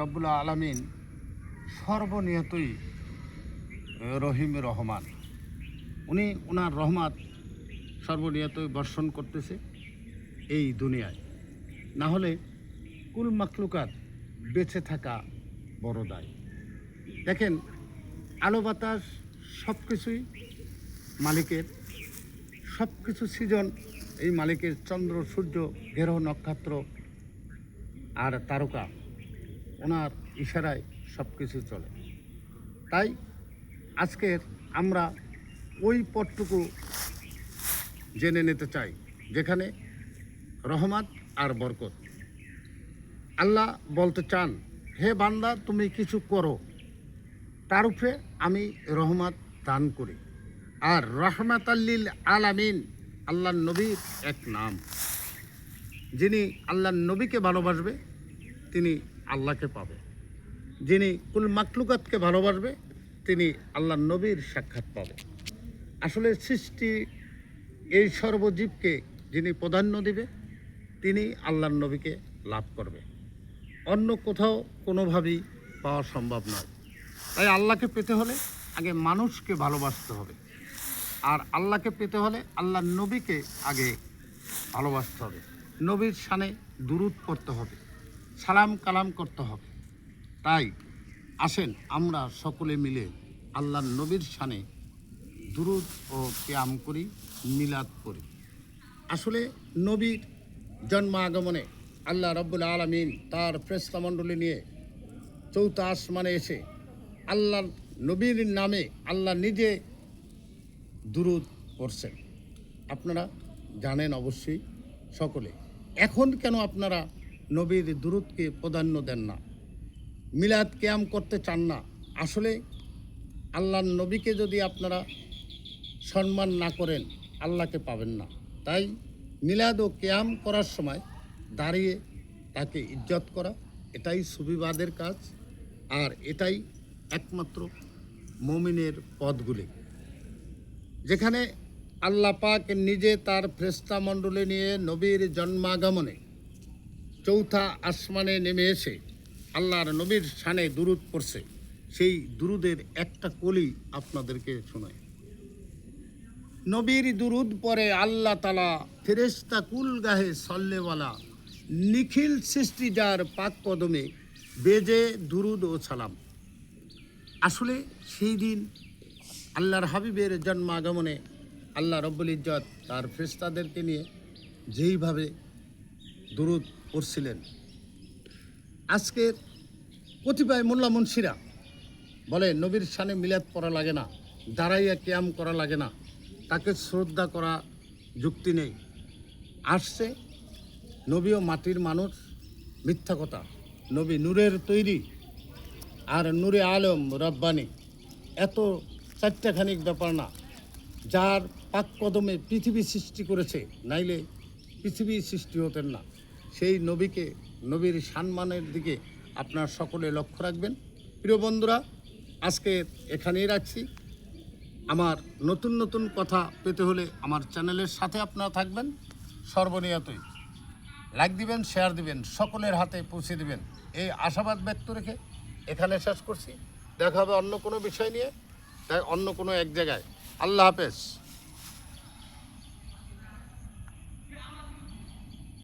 রব্বুল্লা আলমিন সর্বনিয়তই রহিম রহমান। উনি ওনার রহমাত সর্বনিয়তই বর্ষণ করতেছে এই দুনিয়ায়। না হলে কুল মাকলুকাত বেঁচে থাকা বড় দায়। দেখেন, আলো বাতাস সব কিছুই মালিকের। সব কিছু সৃজন এই মালিকের চন্দ্র, সূর্য, গ্রহ, নক্ষত্র আর তারকা। ওনার ইশারায় সব কিছু চলে। তাই আজকের আমরা ওই পথটুকু জেনে নিতে চাই, যেখানে রহমত আর বরকত। আল্লাহ বলতে চান, হে বান্দা, তুমি কিছু করো। তার উপরে আমি রহমত দান করি। আর রহমত আল্লিল আলামিন আল্লাহ নবীর এক নাম। যিনি আল্লাহ নবীকে ভালোবাসবে, তিনি আল্লাহকে পাবে। যিনি কুল মাকলুকাতকে ভালোবাসবে, তিনি আল্লাহ নবীর সাক্ষাৎ পাবে। আসলে সৃষ্টি এই সর্বজীবকে যিনি প্রাধান্য দিবে, তিনি আল্লাহর নবীকে লাভ করবে। অন্য কোথাও কোনোভাবেই পাওয়া সম্ভব নয়। তাই আল্লাহকে পেতে হলে আগে মানুষকে ভালোবাসতে হবে। আর আল্লাহকে পেতে হলে আল্লাহ নবীকে আগে ভালোবাসতে হবে। নবীর সানে দুরুদ পড়তে হবে। সালাম কালাম করতে হবে। তাই আসেন আমরা সকলে মিলে আল্লাহ নবীর সানে দুরুদ ও ক্যাম করি, মিলাদ করি। আসলে নবীর জন্ম আগমনে আল্লাহ রব্বুল আলমিন তার ফ্রেস্তামণ্ডলী নিয়ে চৌথা আসমানে এসে আল্লাহ নবীর নামে আল্লাহ নিজে দুরুদ পড়ছেন। আপনারা জানেন অবশ্যই সকলে। এখন কেন আপনারা নবীর দুরুদকে প্রাধান্য দেন না। মিলাদ ক্যাম করতে চান না। আসলে আল্লাহর নবীকে যদি আপনারা সম্মান না করেন, আল্লাহকে পাবেন না। তাই মিলাদ ও ক্যাম করার সময় দাঁড়িয়ে তাকে ইজ্জত করা, এটাই সুবিবাদের কাজ। আর এটাই একমাত্র মমিনের পদগুলি যেখানে আল্লাহ পাক নিজে তার ফ্রেস্তা মণ্ডলী নিয়ে নবীর জন্মাগমনে চৌথা আসমানে নেমে এসে আল্লাহর নবীর সানে দুরুদ পড়ছে। সেই দুরুদের একটা কলি আপনাদেরকে শোনায় নবীর দুরুদ পরে আল্লাহ তালা ফেরেস্তা কুল গাহে সল্লেওয়ালা নিখিল সৃষ্টি যার পাক কদমে বেজে দুরুদ ও সালাম। আসলে সেই দিন আল্লাহর হাবিবের জন্মাগমনে আল্লাহ রব্বুল ইজ্জত তার ফেরেশতাদেরকে নিয়ে যেইভাবে দুরুদ পড়ছিলেন। আজকের কতিপয় মোল্লা মুন্সিরা বলে, নবীর সানে মিলাদ পড়া লাগে না, দাঁড়াইয়া ক্যাম করা লাগে না, তাকে শ্রদ্ধা করা যুক্তি নেই। আসছে নবীও মাটির মানুষ, মিথ্যা কথা। নবী নূরের তৈরি আর নূরে আলম রব্বানি। এত চারটাখানিক ব্যাপার না, যার পাক কদমে পৃথিবী সৃষ্টি করেছে, নাইলে পৃথিবী সৃষ্টি হতেন না। সেই নবীকে, নবীর সম্মানের দিকে আপনার সকলে লক্ষ্য রাখবেন। প্রিয় বন্ধুরা, আজকে এখানেই রাখছি। আমার নতুন নতুন কথা পেতে হলে আমার চ্যানেলের সাথে আপনারা থাকবেন। সর্বনিয়তই লাইক দিবেন, শেয়ার দিবেন, সকলের হাতে পৌঁছে দিবেন। এই আশাবাদ ব্যক্ত রেখে এখানে শেষ করছি। দেখা হবে অন্য কোনো বিষয় নিয়ে তাই অন্য কোনো এক জায়গায়। আল্লাহ হাফেজ।